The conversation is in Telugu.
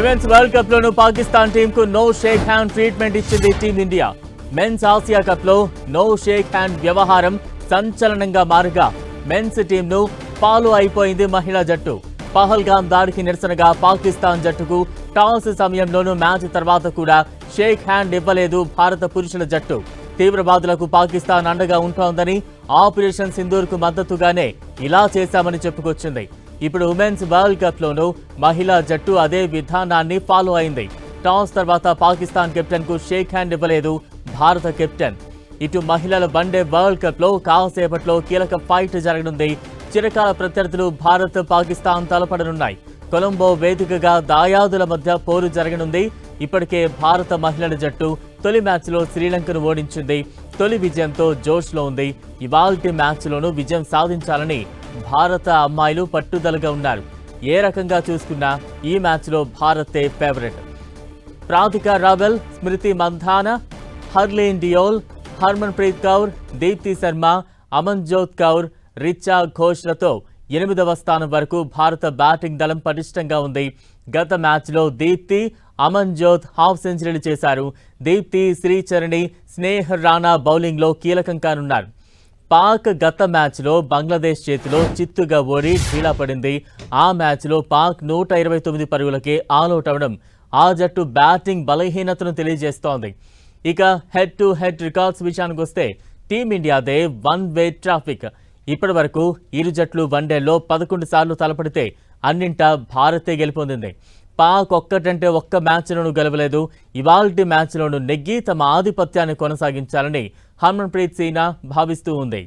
విమెన్స్ వరల్డ్ కప్ లోను పాకిస్తాన్ టీం కు నో షేక్ హ్యాండ్ ట్రీట్మెంట్ ఇచ్చింది టీమిండియా. మెన్స్ ఆసియా కప్లో నో షేక్ హ్యాండ్ వ్యవహారం సంచలనంగా మారగా మెన్స్ టీం ను ఫాలో అయిపోయింది మహిళా జట్టు. పహల్గాం దాడికి నిరసనగా పాకిస్తాన్ జట్టుకు టాస్ సమయంలోనూ మ్యాచ్ తర్వాత కూడా షేక్ హ్యాండ్ ఇవ్వలేదు భారత పురుషుల జట్టు. తీవ్రవాదులకు పాకిస్తాన్ అండగా ఉంటోందని ఆపరేషన్ సింధూర్కు మద్దతుగానే ఇలా చేశామని చెప్పుకొచ్చింది. ఇప్పుడు ఉమెన్స్ వరల్డ్ కప్లోనూ మహిళా జట్టు అదే విధానాన్ని ఫాలో అయింది. టాస్ తర్వాత పాకిస్తాన్ కెప్టెన్కు షేక్ హ్యాండ్ ఇవ్వలేదు భారత కెప్టెన్. ఇటు మహిళల వన్డే వరల్డ్ కప్లో కాసేపట్లో కీలక ఫైట్ జరగనుంది. చిరకాల ప్రత్యర్థులు భారత్ పాకిస్తాన్ తలపడనున్నాయి. కొలంబో వేదికగా దాయాదుల మధ్య పోరు జరగనుంది. ఇప్పటికే భారత మహిళల జట్టు తొలి మ్యాచ్లో శ్రీలంకను ఓడించింది. తొలి విజయంతో జోష్లో ఉంది. ఇవాల్టి మ్యాచ్లోనూ విజయం సాధించాలని భారత అమ్మాయిలు పట్టుదలగా ఉన్నారు. ఏ రకంగా చూసుకున్నా ఈ మ్యాచ్లో భారతే ఫేవరెట్. ప్రాతిక రావెల్ స్మృతి మంధాన హర్లీన్ డియోల్ హర్మన్ప్రీత్ కౌర్ దీప్తి శర్మ అమన్జోత్ కౌర్ రిచా ఘోష్లతో ఎనిమిదవ స్థానం వరకు భారత బ్యాటింగ్ దళం పటిష్టంగా ఉంది. గత మ్యాచ్లో దీప్తి అమన్జోత్ హాఫ్ సెంచరీలు చేశారు. దీప్తి శ్రీచరణి స్నేహ్ రాణా బౌలింగ్లో కీలకం కానున్నారు. పాక్ గత మ్యాచ్లో బంగ్లాదేశ్ చేతిలో చిత్తుగా ఓడి ఢీలా పడింది. ఆ మ్యాచ్లో పాక్ నూట ఇరవై తొమ్మిది పరుగులకే ఆల్అౌట్ అవ్వడం ఆ జట్టు బ్యాటింగ్ బలహీనతను తెలియజేస్తోంది. ఇక హెడ్ టు హెడ్ రికార్డ్స్ విషయానికి వస్తే టీమిండియాదే వన్ వే ట్రాఫిక్. ఇప్పటి వరకు ఇరు జట్లు వన్డేలో పదకొండు సార్లు తలపడితే అన్నింటా భారతే గెలుపొందింది. పాక్ ఒక్కటంటే ఒక్క మ్యాచ్లోనూ గెలవలేదు. ఇవాల్టి మ్యాచ్లోనూ నెగ్గి తమ ఆధిపత్యాన్ని కొనసాగించాలని హర్మన్ప్రీత్ సీనా భావిస్తూ ఉంది.